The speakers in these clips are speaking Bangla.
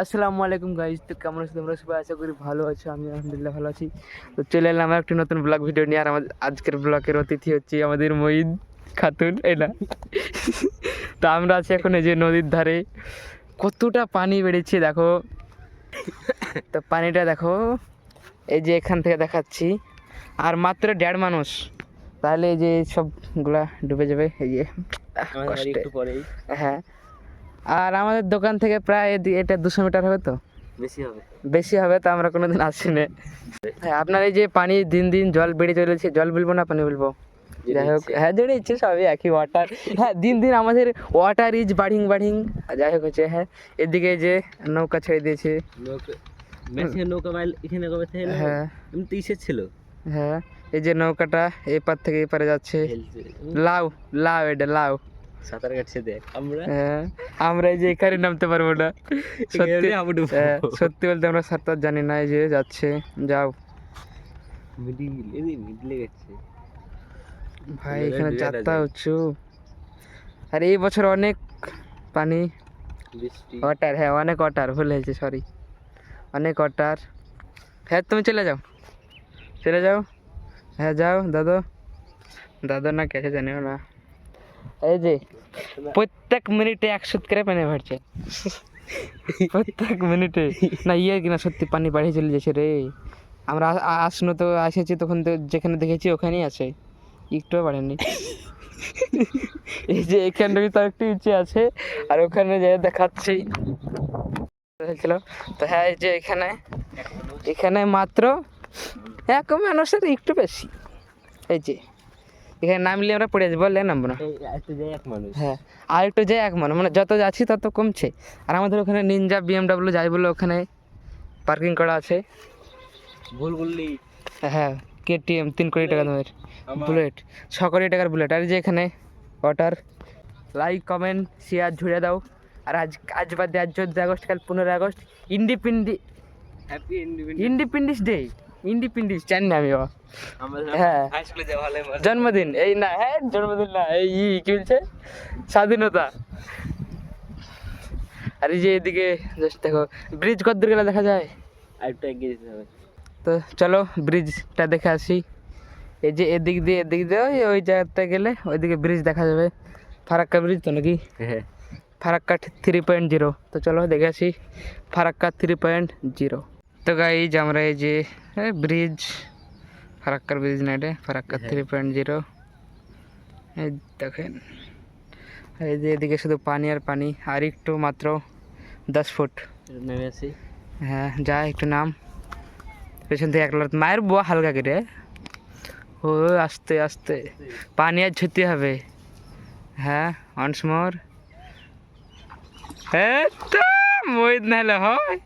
আসসালামু আলাইকুম গাইজ তো কেমন আছো তোমরা সবাই? আশা করি ভালো আছো আমি আলহামদুলিল্লাহ ভালো আছি। তো চলে এলাম আমার একটি নতুন ব্লগ ভিডিও নিয়ে আর আমাদের আজকের ব্লগের অতিথি হচ্ছে আমাদের মঈদ খাতুন এই না? তো আমরা আছি এখন এই যে নদীর ধারে। কতটা পানি বেড়েছে দেখো। তো পানিটা দেখো এই যে এখান থেকে দেখাচ্ছি। আর মাত্র দেড় মানুষ। তাহলে এই যে সবগুলা ডুবে যাবে এই যে হ্যাঁ আর আমাদের দোকান থেকে প্রায় এটা দুশো মিটার হবে তো? বেশি হবে। বেশি হবে তো আমরা কোনোদিন আসিনি। হ্যাঁ আপনার এই যে পানি দিন দিন জল বেড়ে চলেছে জল বলব না পানি বলব? যাই হোক হ্যাঁ যেটা ইচ্ছে সবই একই ওয়াটার হ্যাঁ দিন দিন আমাদের ওয়াটার ইজ বাড়িং বাড়িং যাই হোক হচ্ছে হ্যাঁ এদিকে যে নৌকা ছেড়ে দিয়েছে। নৌকা এখানে কবে থেকে হ্যাঁ। ছিল। হ্যাঁ এই যে নৌকাটা এই পার থেকে এই পারে যাচ্ছে লাউ লাউ এটা লাউ। সাঁতার কাটছে দেখ আমরা হ্যাঁ আমরা এই যে এখানে নামতে পারব না। সত্যি। হ্যাঁ, সত্যি বলতে আমরা সাঁতার জানি না এই যে যাচ্ছে যাও। মিডিল এই মিডিলে গেছে। ভাই এখানে যাত্রা। উঁচু আর এই বছর অনেক পানি। বৃষ্টি। ওয়াটার হ্যাঁ অনেক ওয়াটার ভুল হয়েছে সরি অনেক ওয়াটার হ্যাঁ তুমি চলে যাও। চলে যাও। হ্যাঁ যাও দাদু। দাদু না কেসে জানিও না। এই যে প্রত্যেক মিনিটে একশো করে পানি বাড়ছে। প্রত্যেক মিনিটে। না ইয়ে কিনা সত্যি পানি বাড়িয়ে চলে যাচ্ছে রে। আমরা আসনো তো এসেছি তখন তো যেখানে দেখেছি ওখানেই আছে। একটুও বাড়েনি। এই যে এখানটাই তো একটু নিচে আছে আর ওখানে যে দেখাচ্ছি। হয়েছিল। তো হ্যাঁ এই যে এখানে এখানে মাত্র এক মানুষের একটু বেশি। এই যে এখানে নামলে আমরা পড়ে যাব বললে নামবো না। হ্যাঁ আর একটু যাই এক মানুষ মানে যত যাচ্ছি তত কমছে। আর আমাদের ওখানে নিনজা বিএমডাব্লিউ যাই বলে ওখানে পার্কিং করা আছে। ভুল বললি। হ্যাঁ কেটিএম তিন কোটি টাকা দামের বুলেট ছ কোটি টাকার বুলেট আর যে এখানে ওয়াটার লাইক কমেন্ট শেয়ার ঝুড়ে দাও। আর আজ আজ বাদে আজ চোদ্দ আগস্ট কাল পনেরো August. Independence happy independence day independence জানি না আমি বাবা। হ্যাঁ। জন্মদিন এই না হ্যাঁ জন্মদিন না এই কি বলছে? স্বাধীনতা। আর এই যে এদিকে জাস্ট দেখো ব্রিজ কত দূর গেলে দেখা যায়? তো চলো ব্রিজটা দেখে আসি। এই যে এদিক দিয়ে এদিক দিয়ে ওই ওই জায়গাটা গেলে ওইদিকে ব্রিজ দেখা যাবে। ফারাক্কা ব্রিজ তো নাকি? হ্যাঁ। ফারাক্কা থ্রি পয়েন্ট জিরো তো চলো দেখে আসি। ফারাক্কা থ্রি পয়েন্ট জিরো তো গাইজ আমরা এই যে ব্রিজ ফারাক্কার ব্রিজ না এটা ফারাক্কা হ্যাঁ। থ্রি পয়েন্ট জিরো এই দেখেন এই যে এদিকে শুধু পানি আর পানি আর একটু মাত্র দশ ফুট। নেমে হ্যাঁ যা একটু নাম। পেছন থেকে এক লাট মায়ের বুয়া হালকা করে। ও আস্তে আস্তে। পানি আর ছুতে হবে। হ্যাঁ অনস মোর হ্যাঁ মহিত নাহলে হয়।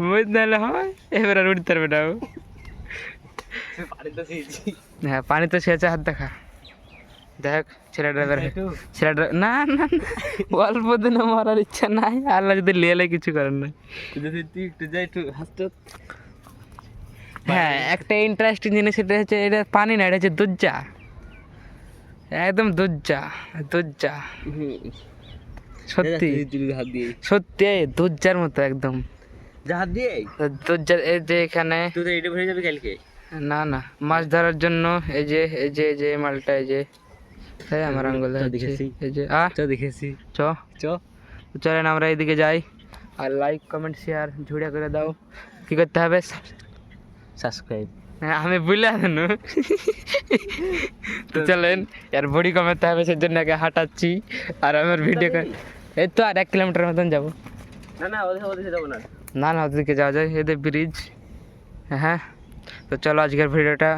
মহিত নাহলে হয়। এবার আর উঠতে পারবে না হ্যাঁ পানি তো সেচে হাত দেখা। দেখ ছেলে ড্রাইভার ছেলে ড্রাইভার না না অল্প দিনে মরার ইচ্ছা নাই আল্লাহ যদি লিয়ালে কিছু করেন না। যদি তুই একটু যাই একটু হাসতে হ্যাঁ একটা ইন্টারেস্টিং জিনিস সেটা হচ্ছে এটা পানি না এটা হচ্ছে দুজ্জা একদম দুজ্জা দুজ্জা সত্যি। সত্যি মতো একদম। যা দিয়ে। এই যে এখানে তুই তো এটা ভরে যাবি কালকে। না না। মাছ ধরার জন্য এই যে এই যে এই যে মালটা এই যে এই আমার আঙ্গুল দেখেছি। এই যে আ চ দেখেছি। চ। চ। তো চলেন আমরা এইদিকে যাই। আর লাইক কমেন্ট শেয়ার ঝুড়ে করে দাও। কি করতে হবে? সাবস্ক্রাইব হ্যাঁ, আমি বুঝলে আনো তো চলেন এর বডি কমাতে হবে সেই জন্য আগে হাঁটাচ্ছি। আর আমার ভিডিও এই তো আর এক কিলোমিটার মতন যাব। না না ওদের ওদের যাব না। না না ওদিকে যাওয়া যায় এদের ব্রিজ হ্যাঁ। তো চলো আজকের ভিডিওটা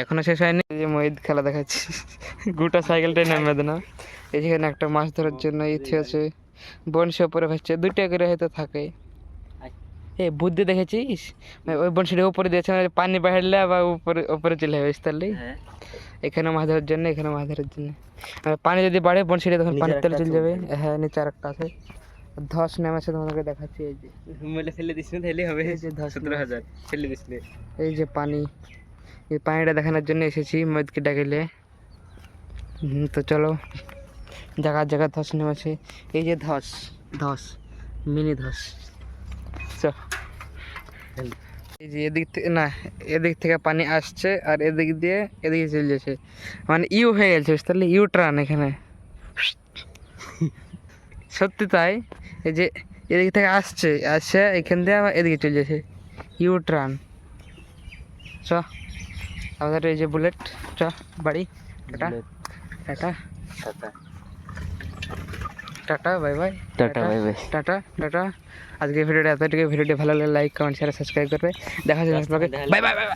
এখনও শেষ হয়নি। যে মহিদ খেলা দেখাচ্ছি। গোটা সাইকেলটাই নামবে না। এই যেখানে একটা মাছ ধরার জন্য ইচ্ছে আছে। বনশি ওপরে ভাসছে। দুইটা করে হয়তো থাকে। এ বুদ্ধি দেখেছিস? মানে ওই বনশিটা উপরে দিয়েছে মানে পানি বাড়লে আবার উপরে উপরে চলে যাবে তাহলে হ্যাঁ। এখানে মাছ ধরার জন্য এখানে মাছ ধরার জন্য। পানি যদি বাড়ে বনশিটা তখন পানির তলে চলে যাবে। হ্যাঁ নিচে আর একটা আছে। ধস নেমেছে তোমাদেরকে দেখাচ্ছি এই যে। মেলে ফেলে দিস না তাহলে হবে। এই যে ধস সতেরো হাজার ফেলে দিস এই যে পানি। এই পানিটা দেখানোর জন্য এসেছি ময়দকে ডাকিলে। তো চলো জায়গা জায়গা ধস নেমেছে এই যে ধস ধস মিনি ধস। চ। চল। এই যে এদিক থেকে না এদিক থেকে পানি আসছে আর এদিক দিয়ে এদিকে চলে যাচ্ছে। মানে ইউ হয়ে গেছে পারলি? ইউ ট্রান এখানে। সত্যি তাই? এই যে এদিক থেকে আসছে আসছে এখান দিয়ে আবার এদিকে চলে যাচ্ছে। ইউ ট্রান চ আমাদের এই যে বুলেট চ বাড়ি। Tata. Tata. Tata. Tata bye bye tata bye bye tata tata. আজকে ভিডিওটা এতটুকু ভিডিওটি ভালো লাগলে লাইক কমেন্ট শেয়ার সাবস্ক্রাইব করবে। দেখা যাচ্ছে বাই বাই বাই